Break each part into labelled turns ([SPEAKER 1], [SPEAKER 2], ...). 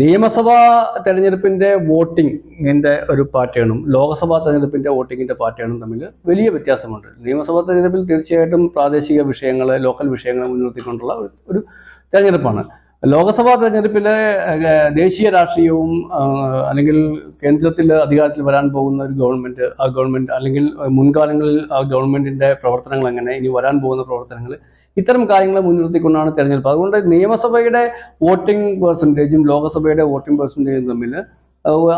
[SPEAKER 1] നിയമസഭാ തെരഞ്ഞെടുപ്പിന്റെ വോട്ടിങ്ങിന്റെ ഒരു പാറ്റേണും ലോക്സഭാ തെരഞ്ഞെടുപ്പിന്റെ വോട്ടിങ്ങിന്റെ പാറ്റേണും തമ്മിൽ വലിയ വ്യത്യാസമുണ്ട്. നിയമസഭാ തെരഞ്ഞെടുപ്പിൽ തീർച്ചയായിട്ടും പ്രാദേശിക വിഷയങ്ങളെ ലോക്കൽ വിഷയങ്ങളെ മുൻനിർത്തിക്കൊണ്ടുള്ള ഒരു തെരഞ്ഞെടുപ്പാണ്. ലോക്സഭാ തെരഞ്ഞെടുപ്പിലെ ദേശീയ രാഷ്ട്രീയവും അല്ലെങ്കിൽ കേന്ദ്രത്തിൽ അധികാരത്തിൽ വരാൻ പോകുന്ന ഒരു ഗവൺമെന്റ് ആ ഗവൺമെന്റ് അല്ലെങ്കിൽ മുൻകാലങ്ങളിൽ ആ ഗവൺമെന്റിന്റെ പ്രവർത്തനങ്ങൾ എങ്ങനെ ഇനി വരാൻ പോകുന്ന പ്രവർത്തനങ്ങൾ ഇത്തരം കാര്യങ്ങളെ മുൻനിർത്തിക്കൊണ്ടാണ് തെരഞ്ഞെടുപ്പ്. അതുകൊണ്ട് നിയമസഭയുടെ വോട്ടിംഗ് പെർസെന്റേജും ലോകസഭയുടെ വോട്ടിംഗ് പെർസെന്റേജും തമ്മിൽ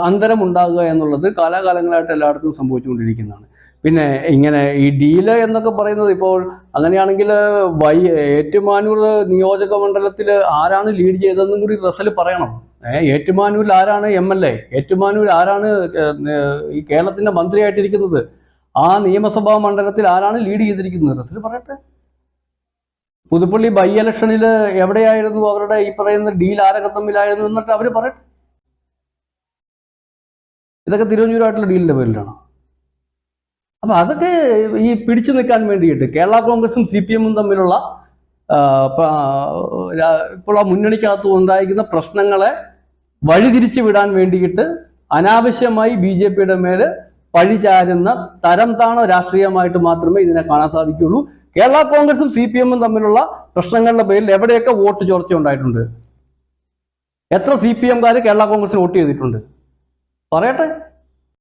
[SPEAKER 1] അന്തരം ഉണ്ടാകുക എന്നുള്ളത് കാലാകാലങ്ങളായിട്ട് എല്ലായിടത്തും സംഭവിച്ചുകൊണ്ടിരിക്കുന്നതാണ്. പിന്നെ ഇങ്ങനെ ഈ ഡീൽ എന്നൊക്കെ പറയുന്നത് ഇപ്പോൾ അങ്ങനെയാണെങ്കിൽ വൈ ഏറ്റുമാനൂർ നിയോജക മണ്ഡലത്തിൽ ആരാണ് ലീഡ് ചെയ്തതെന്നും കൂടി റസൽ പറയണം. ഏറ്റുമാനൂരിൽ ആരാണ് എം എൽ എ ഏറ്റുമാനൂർ ആരാണ് ഈ കേരളത്തിന്റെ മന്ത്രിയായിട്ടിരിക്കുന്നത്? ആ നിയമസഭാ മണ്ഡലത്തിൽ ആരാണ് ലീഡ് ചെയ്തിരിക്കുന്നത്? റസൽ പറയട്ടെ. പുതുപ്പള്ളി ബൈ ഇലക്ഷനിൽ എവിടെയായിരുന്നു അവരുടെ ഈ പറയുന്ന ഡീൽ ആരൊക്കെ തമ്മിലായിരുന്നു എന്നിട്ട് അവർ പറയട്ടെ ഇതൊക്കെ തിരുവനന്തപുരമായിട്ടുള്ള ഡീലിന്റെ പേരിലാണ്. അപ്പൊ അതൊക്കെ ഈ പിടിച്ചു നിൽക്കാൻ വേണ്ടിയിട്ട് കേരള കോൺഗ്രസും സി പി എമ്മും തമ്മിലുള്ള ഇപ്പോൾ ആ മുന്നണിക്കകത്ത് ഉണ്ടായിരിക്കുന്ന പ്രശ്നങ്ങളെ വഴിതിരിച്ചു വിടാൻ വേണ്ടിയിട്ട് അനാവശ്യമായി ബി ജെ പിയുടെ മേൽ പഴിചാരുന്ന തരം താണ രാഷ്ട്രീയമായിട്ട് മാത്രമേ ഇതിനെ കാണാൻ സാധിക്കുള്ളൂ കേരള കോൺഗ്രസും സി പി എമ്മും തമ്മിലുള്ള പ്രശ്നങ്ങളുടെ പേരിൽ എവിടെയൊക്കെ വോട്ട് ചോർച്ച ഉണ്ടായിട്ടുണ്ട്? എത്ര സി പി എംകാർ കേരള കോൺഗ്രസിന് വോട്ട് ചെയ്തിട്ടുണ്ട്? പറയട്ടെ.